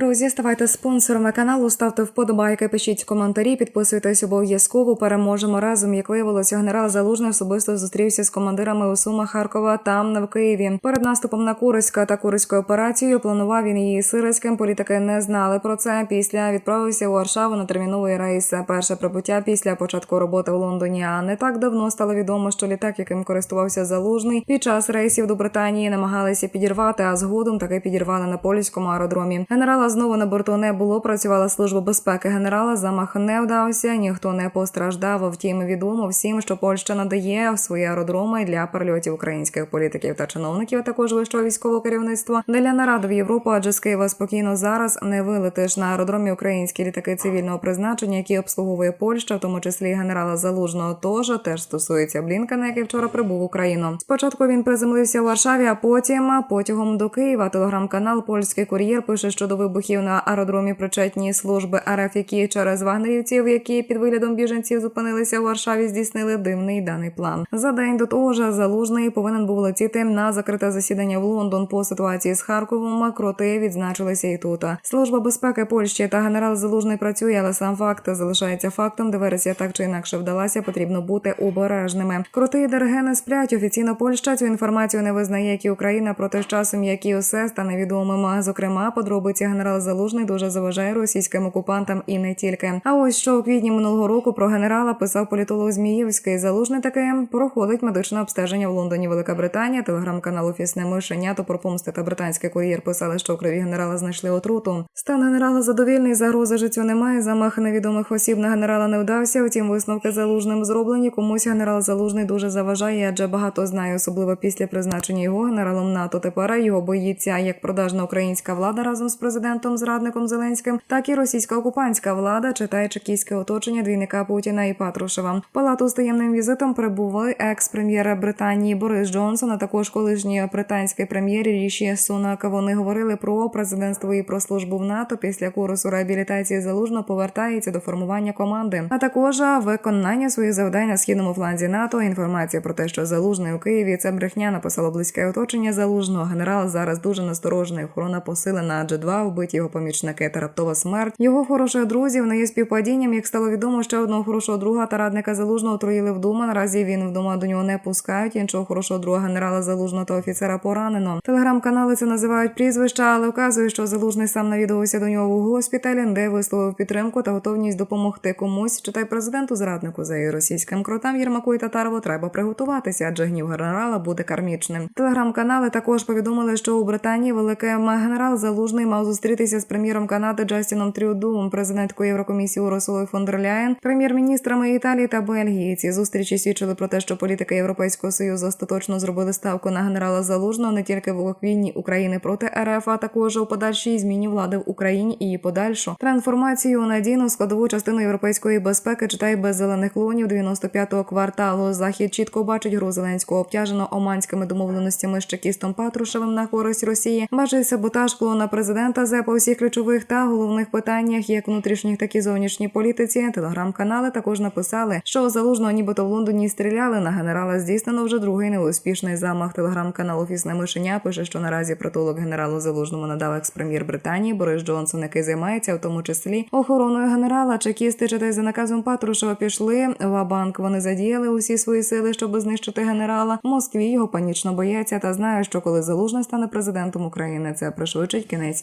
Друзі, ставайте спонсорами каналу, ставте вподобайки, пишіть коментарі, підписуйтесь обов'язково. Переможемо разом. Як виявилося, генерал Залужний особисто зустрівся з командирами у Сумах Харкова там не в Києві. Перед наступом на Курська та Курською операцією планував він її сирицьким. Політики не знали про це. Після відправився у Варшаву на терміновий рейс. Перше прибуття після початку роботи в Лондоні. А не так давно стало відомо, що літак, яким користувався залужний, під час рейсів до Британії намагалися підірвати, а згодом таки підірвали на польському аеродромі. Генерала знову на борту не було. Працювала служба безпеки генерала. Замах не вдався, ніхто не постраждав. Втім, відомо всім, що Польща надає свої аеродроми для перельотів українських політиків та чиновників, а також вищого військового керівництва для нарад в Європу, адже з Києва спокійно зараз не вилетиш на аеродромі українські літаки цивільного призначення, які обслуговує Польща, в тому числі генерала Залужного. Тож теж стосується Блінкена, який вчора прибув в Україну. Спочатку він приземлився у Варшаві, а потім потягом до Києва. Телеграм-канал Польський кур'єр пише, що до вибухів на аеродромі причетні служби РФ, які через вагнерівців, які під виглядом біженців зупинилися в Варшаві, здійснили дивний даний план. За день до того ж залужний повинен був летіти на закрите засідання в Лондон по ситуації з Харковом. Кроти відзначилися і тут. Служба безпеки Польщі та генерал Залужний працює, але сам факт залишається фактом. Диверсія так чи інакше вдалася. Потрібно бути обережними. Кроти і ДРГ не сплять. Офіційно Польща цю інформацію не визнає, як і Україна. Проте з часом, як і усе стане відомим. Зокрема, подробиці генерал Залужний дуже заважає російським окупантам і не тільки. А ось що у квітні минулого року про генерала писав політолог Зміївський. Залужний таки проходить медичне обстеження в Лондоні. Велика Британія, телеграм-канал Офісне мишеня то про помсти та британський кур'єр писали, що у крові генерала знайшли отруту. Стан генерала задовільний, загрози життю немає. Замах невідомих осіб на генерала не вдався. Втім, висновки залужним зроблені. Комусь генерал Залужний дуже заважає, адже багато знає, особливо після призначення його генералом НАТО. Тепер його боїться як продажна українська влада разом з президентом зрадником Зеленським, так і російська окупантська влада, читає чекійське оточення двійника Путіна і Патрушева. Палату з таємним візитом прибули екс-прем'єра Британії Борис Джонсон, а також колишній британський прем'єр Ріші Сунак. Вони говорили про президентство і про службу в НАТО. Після курсу реабілітації залужно повертається до формування команди, а також виконання своїх завдань на східному фланзі НАТО. Інформація про те, що залужний у Києві це брехня написало близьке оточення залужного. Генерал зараз дуже насторожений. Охорона посилена, адже два вбиті його помічники та раптова смерть. Його хороших друзів не є співпадінням. Як стало відомо, ще одного хорошого друга та радника залужного отруїли вдома. Наразі він вдома до нього не пускають. Іншого хорошого друга генерала залужного та офіцера поранено. Телеграм-канали це називають прізвища, але вказує, що залужний сам навідувався до нього у госпіталі, де висловив підтримку та готовність допомогти комусь. Читай президенту зраднику за і російським кротам Єрмаку і Татарову треба приготуватися, адже гнів генерала буде кармічним. Телеграм-канали також повідомили, що у Британії великий генерал залужний мав зустрітися з прем'єром Канади Джастіном Трюдом, президенткою Єврокомісії Урсулою фон дер Ляєн, прем'єр-міністрами Італії та Бельгії. Ці зустрічі свідчили про те, що політики Європейського союзу остаточно зробили ставку на генерала Залужного не тільки в війні України проти РФ, а також у подальшій зміні влади в Україні і її подальшу трансформацію у надійну складову частину європейської безпеки. Читай без зелених клонів 95-го кварталу. Захід чітко бачить гру Зеленського обтяжено оманськими домовленостями з чекістом Патрушевим на користь Росії. Бачить саботаж клона президента по всіх ключових та головних питаннях, як внутрішніх, так і зовнішній політиці. Телеграм-канали також написали, що у залужного нібито в Лондоні стріляли на генерала. Здійснено вже другий неуспішний замах. Телеграм-канал Офісне мишеня пише, що наразі притулок генералу залужному надав екс-прем'єр Британії Борис Джонсон, який займається в тому числі охороною генерала. Чекісти читай за наказом Патрушева пішли в банк. Вони задіяли усі свої сили, щоб знищити генерала. В Москві його панічно бояться та знають, що коли залужний стане президентом України, це пришвидшить кінець